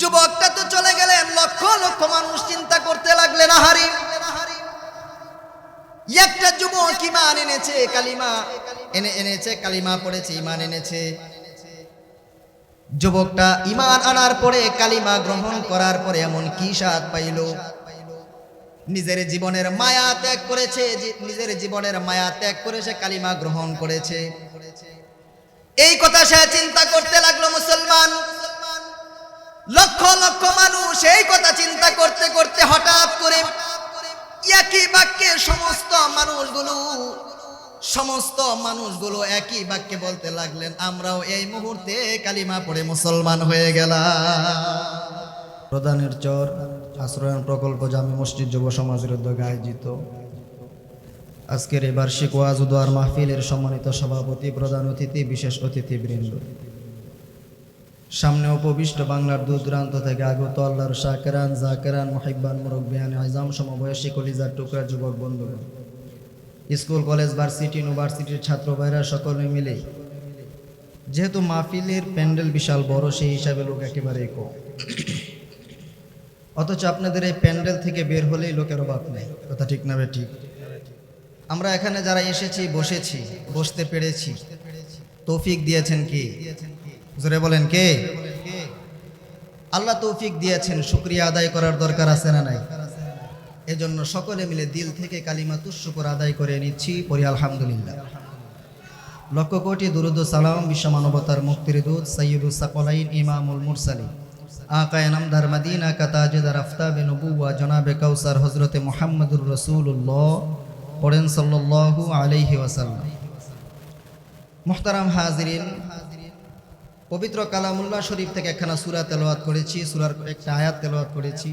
যুবকটা তো চলে গেলেন, লক্ষ লক্ষ মানুষ চিন্তা করতে লাগলেন আহারি একটা যুবক ইমান এনেছে, কালিমা এনে, এনেছে, কালিমা পড়েছে, ইমান এনেছে। যুবকটা ইমান আনার পরে, কালিমা গ্রহণ করার পরে এমন কি স্বাদ পাইল? নিজের জীবনের মায়া ত্যাগ করেছে নিজের জীবনের মায়া ত্যাগ করে সে কালিমা গ্রহণ করেছে। এই কথা সে চিন্তা করতে লাগল মুসলমান। লক্ষ মানুষ এই কথা চিন্তা করতে করতে হঠাৎ করে একই বাক্যে সমস্ত মানুষগুলো সমস্ত মানুষগুলো একই বাক্যে বলতে লাগলেন, আমরাও এই মুহূর্তে কালিমা পড়ে মুসলমান হয়ে গেলাম। প্রধানের চর, আশ্রয়ন প্রকল্প জামি মসজিদ যুব সমাজের উদ্যোগে আয়োজিত। আজকের এই বার্ষিক ওয়াজ ওয়াজুদার মাহফিলের সম্মানিত সভাপতি, প্রধান অতিথি, বিশেষ অতিথিবৃন্দ। সামনে উপবিষ্ট বাংলার দূর দূরান্ত থেকে আগত আল্লাহর শাকেরান, জাকেরান, মহিব্বান, মুরব্বিয়ান, আজম সমবয়সী কলিজার টুকরা যুবক বন্ধুগণ স্কুল, কলেজ, ভার্সিটি, ইউনিভার্সিটির ছাত্র ভাইরা সকলে মিলে, যেহেতু মাহফিলের প্যান্ডেল বিশাল বড়, সেই হিসাবে লোক একেবারেই কম। অথচ আপনাদের এই প্যান্ডেল থেকে বের হলেই লোকের অভাব নেই, কথা ঠিক না ঠিক? আমরা এখানে যারা এসেছি, বসেছি, বসতে পেরেছি। তৌফিক দিয়েছেন কি? জোরে বলেন কে? আল্লাহ তৌফিক দিয়েছেন, শুক্রিয়া আদায় করার দরকার আছে না নাই? এজন্য সকলে মিলে দিল থেকে কালিমা তুশুকর আদায় করে নিচ্ছি পরি আলহামদুলিল্লাহ। লক্ষ কোটি দুরুদ সালাম বিশ্ব মানবতার মুক্তির দূত সৈয়দুল সাকলাইন ইমামুল মুরসালিন। আকায় নামদার মদিনা কাতাজেদার আফতাবে নবুয়া জনাবে কাউসার হজরতে মোহাম্মদুর রসুল্লাহ পড়েন সাল্লাল্লাহু আলাইহি ওয়াসাল্লাম। মুহতারাম হাজিরিন পবিত্র কালামুল্লাহ শরীফ থেকে একখানা সুরা তেলাওয়াত করেছি, সুরার একটা আয়াত তেলাওয়াত করেছি।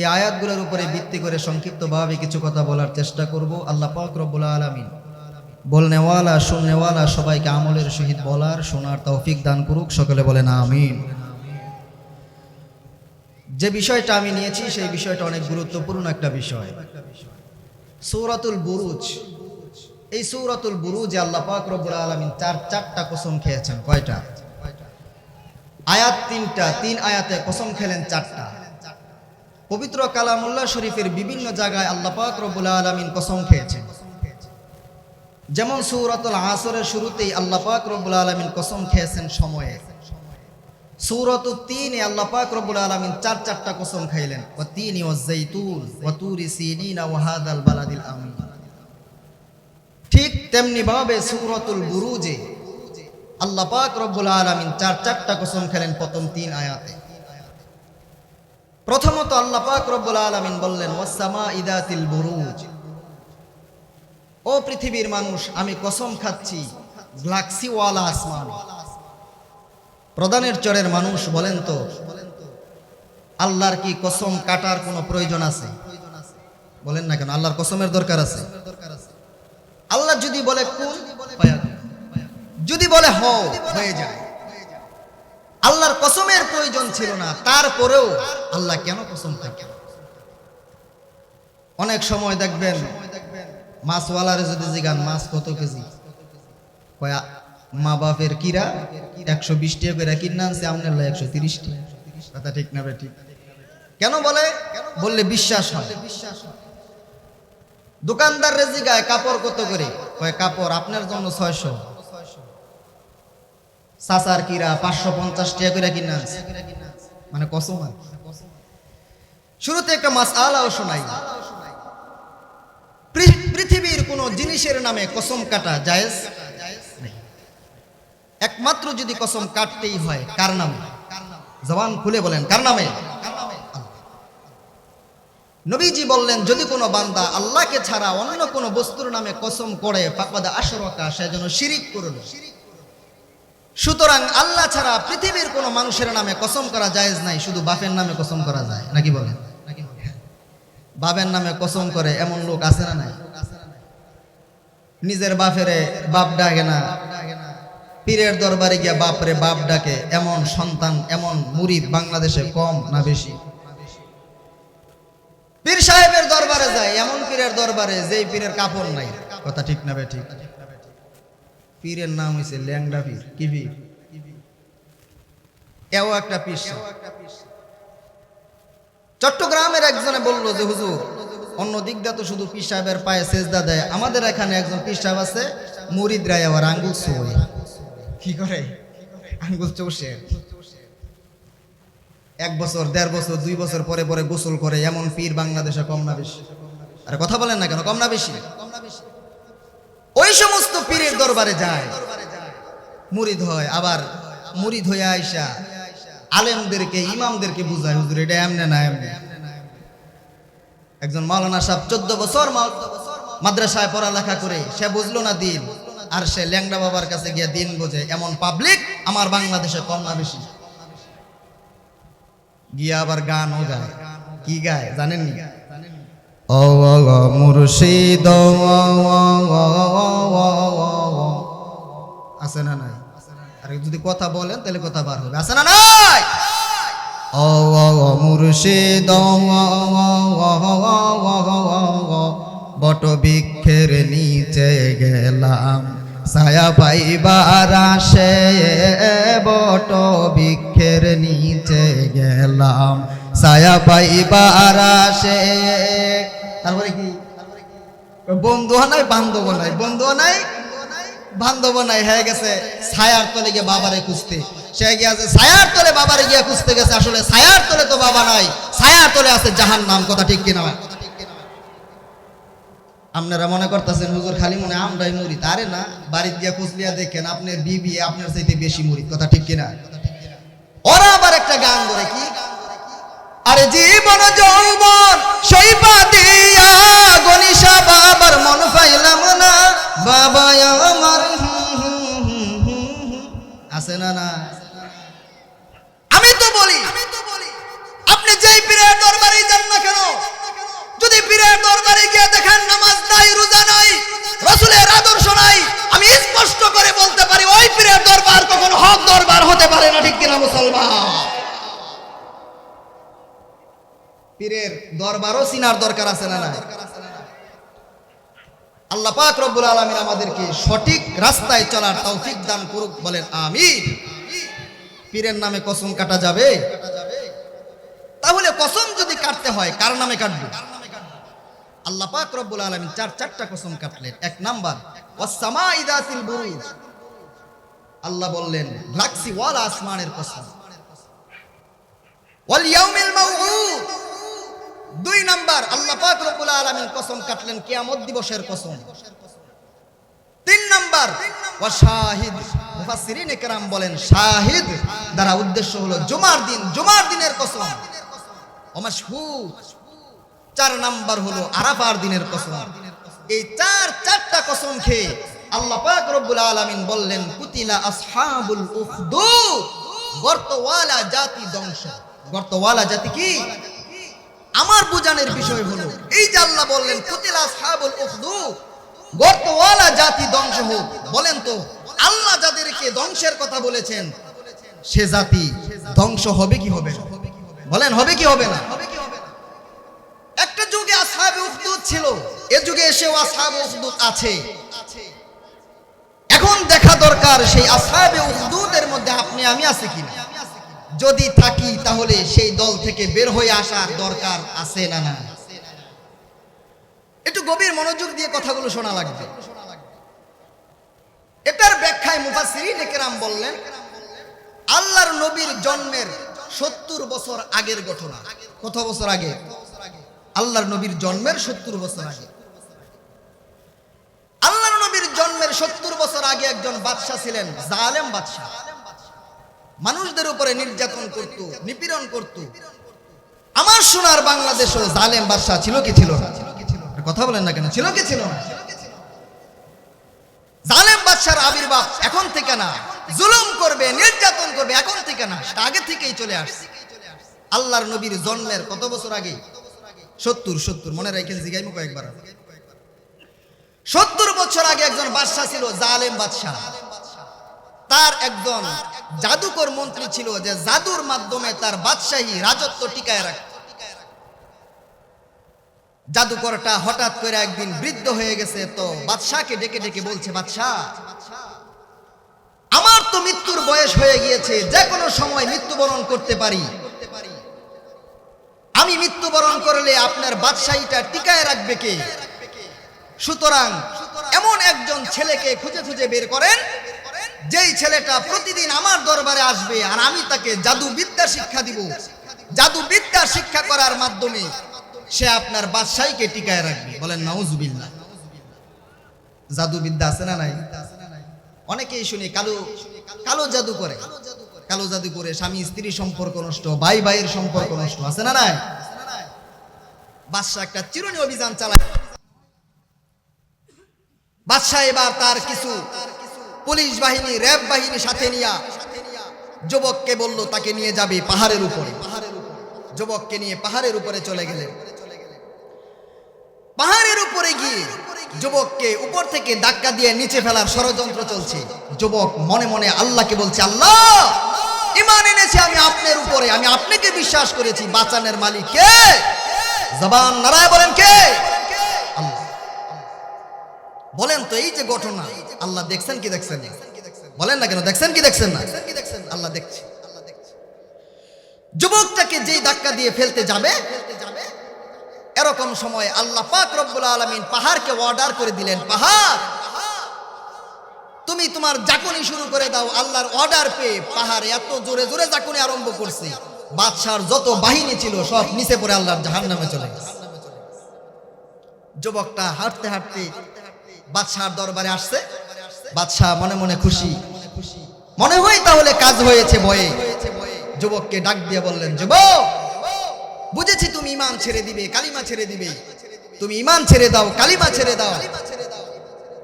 এই আয়াতগুলোর উপরে ভিত্তি করে সংক্ষিপ্তভাবে কিছু কথা বলার চেষ্টা করব। আল্লাহ পাক রব্বুল আলামিন বলনেওয়ালা শুননেওয়ালা সবাইকে আমলের সহিত বলার, শোনার তৌফিক দান করুক, সকলে বলেন আমিন। যে বিষয়টা আমি নিয়েছি, সেই বিষয়টা অনেক গুরুত্বপূর্ণ একটা বিষয়। সৌরাতুল বুরুজ, এই সৌরাতুল বুরুজে আল্লাহ পাক রব্বুল আলামিন চার, চারটা কসম খেয়েছেন, কয়টা? আয়াত তিনটা, তিন আয়াতে কসম খেলেন চারটা। পবিত্র কালামুল্লাহ শরীফের বিভিন্ন জায়গায় আল্লাহ পাক রব্বুল আলামিন কসম খেয়েছেন। যেমন সৌরাতুল আসরের শুরুতেই আল্লাহ পাক রব্বুল আলামিন কসম খেয়েছেন সময়ে। সূরাতু তিনে আল্লাহ পাক রব্বুল আলামিন চার চারটা কসম খাইলেন। ওয়া তিনি ওয়া যাইতুন, ওয়া তুরি সিনিনা, ওয়া হাদাল বালাদিল আমিন। ঠিক তেমনি ভাবে সূরাতুল বুরুজে আল্লাহ পাক রব্বুল আলামিন চার, চারটা কসম খেলেন প্রথম তিন আয়াতে। প্রথমত আল্লাহ পাক রব্বুল আলামিন বললেন ওয়াসামা ইদাতিল বুরুজ। ও পৃথিবীর মানুষ, আমি কসম খাচ্ছি, গ্লাক্সিওয়ালা আসমান। প্রধানের চরের মানুষ বলেন তো, আল্লাহর কি কসম কাটার কোনো প্রয়োজন আছে? বলেন না কেন, আল্লাহর কসমের দরকার আছে। আল্লাহ যদি বলে কোন। যদি বলে হ, হয়ে যায়। আল্লাহর কসমের প্রয়োজন ছিল না, তারপরেও আল্লাহ কেন কসম থাকে অনেক সময় দেখবেন, মাছওয়ালারে যদি জিগান, মাছ কত কেজি? কয়া মা বাপের কিরা একশো বিশ টাকা করে কিনে আনছে আপনার লাই একশো তিরিশ টাকা কথা ঠিক না ঠিক? কেন বলে? বললে বিশ্বাস হয়। দোকানদার রেজি গায় কাপড় কত করে? কয়, কাপড় আপনার জন্য ছয়শো। সাসার কিরা পাঁচশো পঞ্চাশ টাকা করে কিনে মানে কসম আর শুরুতে একটা মাস আলাও শোনাই পৃথিবীর কোন জিনিসের নামে কসম কাটা জায়েজ একমাত্র যদি কসম কাটতেই হয়, কার নামে? জবান খুলে বলেন, কার নামে? নবীজি বললেন, যদি কোনো বান্দা আল্লাহকে ছাড়া অন্য কোনো বস্তুর নামে কসম করে, ফাকাদা আশরকা, সে যেন শিরিক করল। সুতরাং আল্লাহ ছাড়া পৃথিবীর কোনো মানুষের নামে কসম করা জায়েজ নাই, শুধু বাপের নামে কসম করা যায়। নাকি বলেন? বাপের নামে কসম করে এমন লোক আছে না নাই? নিজের বাপেরে বাপ ডাকে না। পীরের দরবারে গিয়া বাপরে বাপ ডাকে, এমন সন্তান, এমন মুরিদ বাংলাদেশে কম না বেশি। পীর সাহেবের দরবারে যায়, এমন পীরের দরবারে যেই পীরের কাপড় নাই। কথা ঠিক না বে ঠিক? পীরের নাম হয়েছে ল্যাংডা পীর, কি পীর? এও একটা পীর চট্টগ্রামের একজনে বলল যে, হুজুর, অন্য দিক তো শুধু পীর সাহেবের পায়ে সেজদা দেয়। আমাদের এখানে একজন পীর সাহেব আছে মুরিদ রায় আবার আঙ্গুল চোয় কি করে? আঙ্গুল চৌষে। এক বছর, দেড় বছর, দুই বছর পরে পরে গোসল করে এমন পীর বাংলাদেশে কম না বেশি। আরে কথা বলেন না কেন, কম না বেশি। ওই সমস্ত পীরের দরবারে যায়। মুরিদ হয়, আবার মুরিদ হয়ে আইসা আলেমদেরকে, ইমামদেরকে বুঝায়, হুজুর, এটা এমনে না এমনে। একজন মাওলানা সাহেব চোদ্দ বছর মাদ্রাসায় পড়ালেখা করে, সে বুঝলো না দিন, আর সে ল্যাংড়া বাবার কাছে গিয়ে দিন বোঝে, এমন পাবলিক আমার বাংলাদেশে কম না বেশি। গিয়ে আবার গানও গায়। কি গায় জানেন ও মুর্শিদ আছে না নাই? আর যদি কথা বলেন, তাহলে কথা বার হবে। আছে না নাই? ও মুর্শিদ বট বৃক্ষের নিচে গেলাম। ছায়া পাইবার আসে বট বৃক্ষের নিচে গেলাম। ছায়া পাইবার আসে। তারপরে কি? বন্ধু নাই, বান্ধব নাই? বন্ধু নাই? বান্ধব নাই, হয়ে গেছে ছায়ার তলে গিয়ে বাবারে খুঁজতে। সে গিয়েছে ছায়ার তলে বাবারে গিয়ে খুঁজতে গেছে, আসলে ছায়ার তলে তো বাবা নাই, ছায়ার তলে আছে জাহান নাম কথা ঠিক কিনা আপনারা মনে করতেছেন, হুজুর খালি মনে আমরাই মুড়ি তারে না, বাড়িতে গিয়া খুঁজলিয়া দেখেন আপনার বিবি আপনার চাইতে বেশি মুড়ি কথা ঠিক কিনা? ওরা আবার একটা গান ধরে কি? আরে জীবন যৌবন সইপা দিয়া গনিশা বাবার মন পাইলাম না। বাবা আমার, আছে না না আমি তো বলি, আপনি যেই পীরের যান না কেন? যদি পীরের দরবারে গিয়ে দেখেন নামাজ নাই, রোজা নাই, রসুলের আদর্শ নাই, আমি স্পষ্ট করে বলতে পারি, ওই পীরের দরবার কখনো হক দরবার হতে পারে না, ঠিক কিনা মুসলমান? পীরের দরবারও চিনার দরকার আছে না না আল্লাহ পাক রব্বুল আলামিন আমাদেরকে সঠিক রাস্তায় চলার তৌফিক দান করুক বলেন, আমিন। পীরের নামে কসম কাটা যাবে? তাহলে কসম যদি কাটতে হয়, কার নামে কাটবে? আল্লাহ পাক রব্বুল আলামিন চার, চারটা কসম কাটলেন। এক নাম্বার ওয়াসসামা ইদাতিল বুরুজ। আল্লাহ বললেন রাখছি ওয়াল আসমানের কসম। ওয়াল ইয়াউমিল মাউউদ। দুই নাম্বার, আল্লাহ পাক রব্বুল আলামিন কসম কাটলেন কিয়ামত দিবসের কসম। তিন নাম্বার, ওয়া শাহিদ, মুফাসসিরিন একরাম বলেন, শাহিদ দ্বারা উদ্দেশ্য হলো জুমার দিন, জুমার দিনের কসম। ও মাশহুদ, চার নাম্বার হলো আরাফার দিনের কসম। এই চার, চারটা কসম খেয়ে আল্লাহ পাক রব্বুল আলামিন বললেন, কুতিলা আসহাবুল উখদুদ গর্তওয়ালা জাতি ধ্বংস। গর্তওয়ালা জাতি কি? আমার বুঝানোর বিষয় হলো, এই যে আল্লাহ বললেন জাতি ধ্বংস হোক। বলেন তো, আল্লাহ যাদেরকে ধ্বংসের কথা বলেছেন, সে জাতি ধ্বংস হবে কি হবে? বলেন, হবে কি হবে না? একটা যুগে আসহাবে উখদুদ ছিল, এ যুগে এসেও উখদুদ আছে। এখন দেখা দরকার সেই আসহাবে উখদুদের মধ্যে আপনি আমি আছি কিনা? যদি থাকি, তাহলে সেই দল থেকে বের হয়ে আসার দরকার আছে না না একটু গভীর মনোযোগ দিয়ে কথাগুলো শোনা লাগবে। এটার ব্যাখ্যায় মুফাসসিরিন একরাম বললেন, আল্লাহর নবীর জন্মের সত্তর বছর আগের ঘটনা। কত বছর আগে? আল্লাহর নবীর জন্মের সত্তর বছর আগে। আল্লাহর নবীর জন্মের সত্তর বছর আগে একজন বাদশাহ ছিলেন, জালেম বাদশাহ মানুষদের উপরে নির্যাতন করত, নিপীড়ন করত। আমার সোনার বাংলাদেশও জালেম বাদশাহ ছিল কি ছিল কথা বলেন না কেন? ছিল কি ছিল না? জালেম বাদশার আবির্ভাব এখন থেকে না। জুলুম করবে, নির্যাতন করবে এখন থেকে না। সেটা আগে থেকেই চলে আসছে। আল্লাহর নবীর জন্মের কত বছর আগে? সত্তর সত্তর, মনে রাখেন, জিগাইমু কয়েকবার। সত্তর বছর আগে একজন বাদশাহ ছিল জালেম বাদশাহ। তার একজন জাদুকর মন্ত্রী ছিল যে জাদুর মাধ্যমে তার বাদশাহী রাজত্ব টিকায় রাখত। জাদুকরটা হঠাৎ করে একদিন বৃদ্ধ হয়ে গেছে, তো বাদশাহকে ডেকে ডেকে বলছে, বাদশাহ, আমার তো মৃত্যুর বয়স হয়ে গিয়েছে যে কোনো সময় মৃত্যুবরণ করতে পারি। আমি মৃত্যুবরণ করলে আপনার বাদশাহীটা টিকায় রাখবে কে? সুতরাং এমন একজন ছেলেকে খুঁজে খুঁজে বের করেন যেই ছেলেটা প্রতিদিন আমার দরবারে আসবে আর আমি তাকে জাদু বিদ্যা শিক্ষা দিব জাদু বিদ্যা শিক্ষা করার মাধ্যমে সে আপনার বাদশাহীকে টিকায় রাখবে। বলেন, নাউজুবিল্লাহ। জাদু বিদ্যা আছে না নাই? অনেকেই শুনি, কালো কালো জাদু করে। কালো জাদু করে স্বামী স্ত্রী সম্পর্ক নষ্ট, ভাই ভাইয়ের সম্পর্ক নষ্ট, আছে না নাই? বাদশাহ একটা চিরুনি অভিযান চালায়। বাদশাহ এবার তার কিছু পুলিশ বাহিনী, র্যাব বাহিনী সাথে নিয়া যুবককে বলল, তাকে নিয়ে যাবে পাহাড়ের উপরে। যুবককে নিয়ে পাহাড়ের উপরে চলে গেলেন পাহাড়ের উপরে গিয়ে যুবককে উপর থেকে ধাক্কা দিয়ে নিচে ফেলার ষড়যন্ত্র চলছে। যুবক মনে মনে আল্লাহকে বলছে, আল্লাহ, ইমান এনেছি আমি আপনার উপরে। আমি আপনাকে বিশ্বাস করেছি। বাঁচানের মালিক কে? জবান নারায় বলেন, কে? বলেন তো, এই যে ঘটনা, আল্লাহ দেখছেন কি দেখছেন? বলেন না কেন, দেখছেন কি দেখছেন না? আল্লাহ দেখছে। যুবকটাকে যেই ধাক্কা দিয়ে ফেলতে যাবে, এরকম সময় আল্লাহ পাক রব্বুল আলমিন পাহাড়কে অর্ডার করে দিলেন, পাহাড়, তুমি তোমার জাকুনি শুরু করে দাও, আল্লাহর অর্ডার পেয়ে পাহাড় এত জোরে জোরে জাকুনি আরম্ভ করছে। বাদশার যত বাহিনী ছিল, সব নিচে পড়ে আল্লাহর জাহান নামে চলে গেছে। যুবকটা হাঁটতে হাঁটতে বাদশার দরবারে আসছে। বাদশাহ মনে মনে খুশি। মনে হয় তাহলে কাজ হয়েছে ভয়ে যুবককে ডাক দিয়ে বললেন, যুবক, বুঝেছি তুমি ইমান ছেড়ে দিবে, কালিমা ছেড়ে দিবে। তুমি ইমান ছেড়ে দাও, কালিমা ছেড়ে দাও।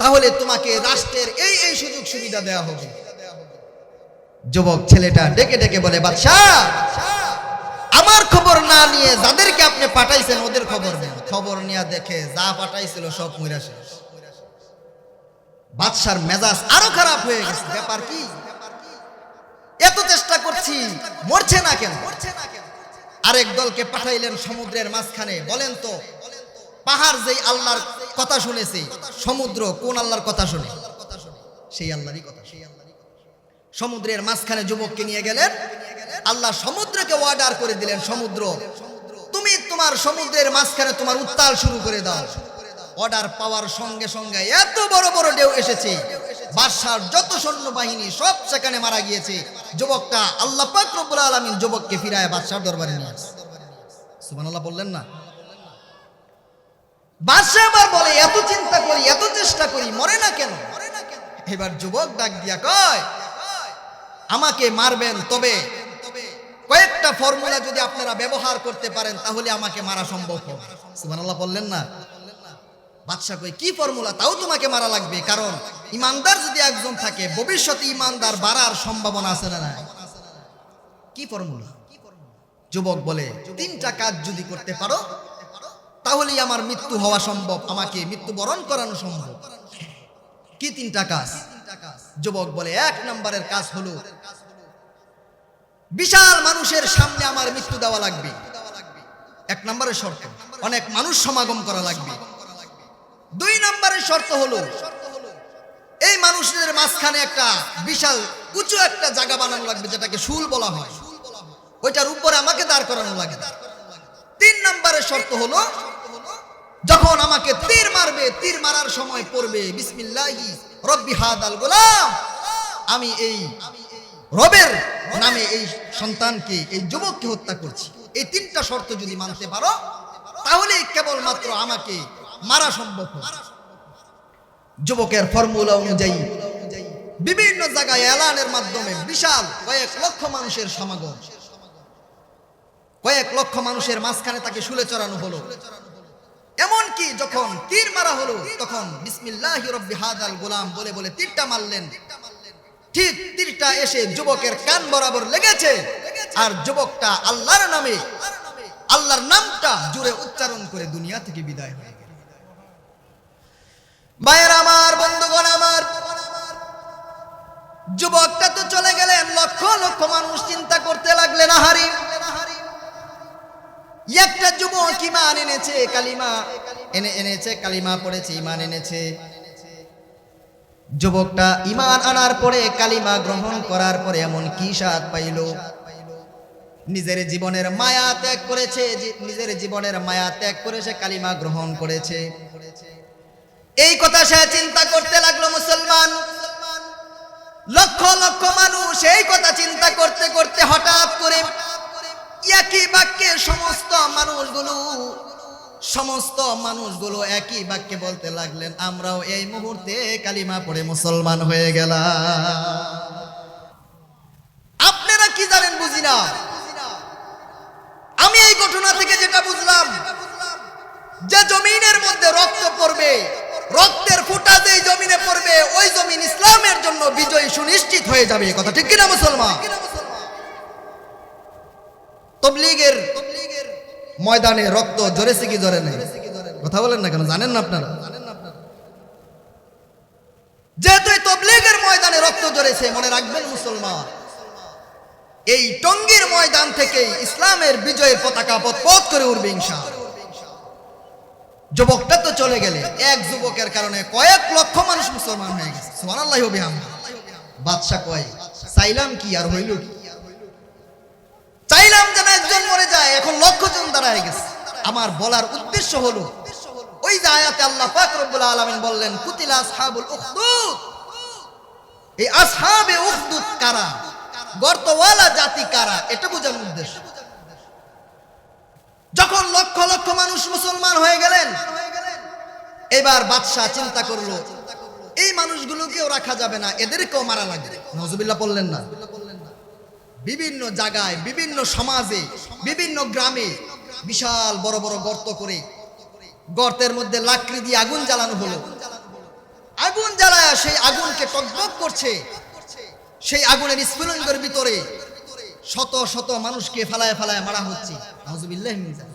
তাহলে তোমাকে রাষ্ট্রের এই এই সুযোগ সুবিধা দেওয়া হবে। যুবক ছেলেটা ডেকে ডেকে বলে, বাদশাহ, আমার খবর না নিয়ে যাদেরকে আপনি পাঠাইছেন, ওদের খবর নেন। খবর নিয়ে দেখে যা পাঠাইছিল সব মইরা শেষ। বাদশার মেজাজ আরও খারাপ হয়ে গেছে। ব্যাপার কি? এত চেষ্টা করছি, মরছে না কেন? আরেক দলকে পাঠাইলেন সমুদ্রের মাঝখানে। বলেন তো, পাহাড় যেই আল্লাহর কথা শুনেছে, সমুদ্র কোন আল্লাহর কথা শুনে? সেই আল্লাহরই কথা। সেই আল্লাহরই সমুদ্রের মাঝখানে যুবককে নিয়ে গেলেন। আল্লাহ সমুদ্রকে অর্ডার করে দিলেন, সমুদ্র, তুমি তোমার সমুদ্রের মাঝখানে তোমার উত্তাল শুরু করে দাও। অর্ডার পাওয়ার সঙ্গে সঙ্গে এত বড় বড় ঢেউ এসেছে। বাদশার যত সৈন্য বাহিনী সব সেখানে মারা গিয়েছে। যুবকটা আল্লাহ রব্বুল আলামিন যুবককে ফিরায় বাদশার দরবারে নিয়ে আসে বললেন না? বাদশাহ আবার বলে, এত চিন্তা করি, এত চেষ্টা করি, মরে না কেন? এবার যুবক ডাক দিয়া কয়, আমাকে মারবেন তবে? কয়েকটা ফর্মুলা যদি আপনারা ব্যবহার করতে পারেন, তাহলে আমাকে মারা সম্ভব হবে। সুবহানাল্লাহ বললেন না? বাদশাহ কই কি ফর্মুলা তাও তোমাকে মারা লাগবে। কারণ ইমানদার যদি একজন থাকে, ভবিষ্যতে ইমানদার বাড়ার সম্ভাবনা আছে না নাই? কি ফর্মুলা যুবক বলে, তিনটা কাজ যদি করতে পারো, তাহলেই আমার মৃত্যু হওয়া সম্ভব, আমাকে মৃত্যুবরণ করানো সম্ভব। কি তিনটা কাজ? যুবক বলে, এক নম্বরের কাজ হলো, বিশাল মানুষের সামনে আমার মৃত্যু দেওয়া লাগবে। এক নম্বরের শর্ত, অনেক মানুষ সমাগম করা লাগবে। দুই নম্বরের শর্ত হলো, এই মানুষদের মাঝখানে একটা বিশাল উঁচু একটা জায়গা বানানো লাগবে, যেটাকে শুল বলা হয়। ওইটার উপরে আমাকে দাঁড় করানো লাগে তিন নম্বরের শর্ত হলো, যখন আমাকে তীর মারবে, তীর মারার সময় পড়বে, বিসমিল্লাহি রব্বি হাদাল গোলাম আমি এই রবের নামে এই সন্তানকে, এই যুবককে হত্যা করছি। এই তিনটা শর্ত যদি মানতে পারো তাহলে কেবলমাত্র আমাকে মারা সম্ভব যুবকের ফর্মুলা অনুযায়ী, বিভিন্ন জায়গায় এলানের মাধ্যমে বিশাল কয়েক লক্ষ মানুষের সমাগম। কয়েক লক্ষ মানুষের মাঝখানে তাকে শুলে চড়ানো হলো। এমনকি যখন তীর মারা হলো, তখন বিসমিল্লাহ রব্বি হাদাল গোলাম বলে বলে তীরটা মারলেন। ঠিক তীরটা এসে যুবকের কান বরাবর লেগেছে। আর যুবকটা আল্লাহর নামে, আল্লাহর নামটা জুড়ে উচ্চারণ করে দুনিয়া থেকে বিদায় হয়ে আমার, বন্ধুগণ আমার, যুবকটা তো চলে গেলেন, লক্ষ লক্ষ মানুষ চিন্তা করতে লাগলেন, আহারি। একটা যুবক ইমান এনেছে, কালিমা এনে, এনেছে, কালিমা পড়েছে, ইমান এনেছে। যুবকটা ইমান আনার পরে, কালিমা গ্রহণ করার পরে এমন কি স্বাদ পাইল? নিজের জীবনের মায়া ত্যাগ করেছে নিজের জীবনের মায়া ত্যাগ করে সে কালিমা গ্রহণ করেছে। এই কথা সে চিন্তা করতে লাগল মুসলমান। লক্ষ লক্ষ মানুষ এই কথা চিন্তা করতে করতে হঠাৎ করে একই বাক্যে সমস্ত মানুষগুলো সমস্ত মানুষগুলো একই বাক্যে বলতে লাগলেন, আমরাও এই মুহূর্তে কালিমা পড়ে মুসলমান হয়ে গেলাম। আপনারা কি জানেন বুঝি না? আমি এই ঘটনা থেকে যেটা বুঝলাম, যে জমিনের মধ্যে রক্ত পড়বে রক্তের ফুটা যেই জমিনে পড়বে, ওই জমিন ইসলামের জন্য বিজয় সুনিশ্চিত হয়ে যাবে কথা ঠিক কিনা মুসলমান? তবলিগের ময়দানে রক্ত জোরেছে কি জোরে নেই। কথা বলেন না কেন? জানেন না আপনারা? যেহেতু তবলিগের ময়দানে রক্ত জড়েছে মনে রাখবেন মুসলমান, এই টঙ্গীর ময়দান থেকে ইসলামের বিজয়ের পতাকা পথ করে উঠবে ইনশাআল্লাহ। যুবকটা তো চলে গেলে এক যুবকের কারণে কয়েক লক্ষ মানুষ মুসলমান হয়ে গেছে। বাদশা কয়, চাইলাম কি আর হইল কি? চাইলাম যেন একজন মরে যায়, এখন লক্ষ জন দাঁড়ায় গেছে। আমার বলার উদ্দেশ্য হলো, ওই যে আয়াতে আল্লাহ পাক রব্বুল আলামিন বললেন, কুতিলা আসহাবুল উখদুদ। এই আসহাবে উখদুদ কারা? গর্তওয়ালা জাতি কারা? এটা বোঝানোর উদ্দেশ্য। লক্ষ মানুষ মুসলমান হয়ে গেলেন। এবার বাদশাহ চিন্তা করল, এই মানুষগুলোকেও রাখা যাবে না, এদেরকেও মারা লাগবে। নজবিল্লা বললেন না। বিভিন্ন জায়গায়, বিভিন্ন সমাজে, বিভিন্ন গ্রামে বিশাল বড় বড় গর্ত করে, গর্তের মধ্যে লাকড়ি দিয়ে আগুন জ্বালানো হলো। আগুন জ্বালায় সেই আগুনকে টকবক করছে। সেই আগুনের স্ফুলিঙ্গের ভিতরে শত শত মানুষকে ফালায় ফালায় মারা হচ্ছে। নাউজুবিল্লাহি মিন যালিক।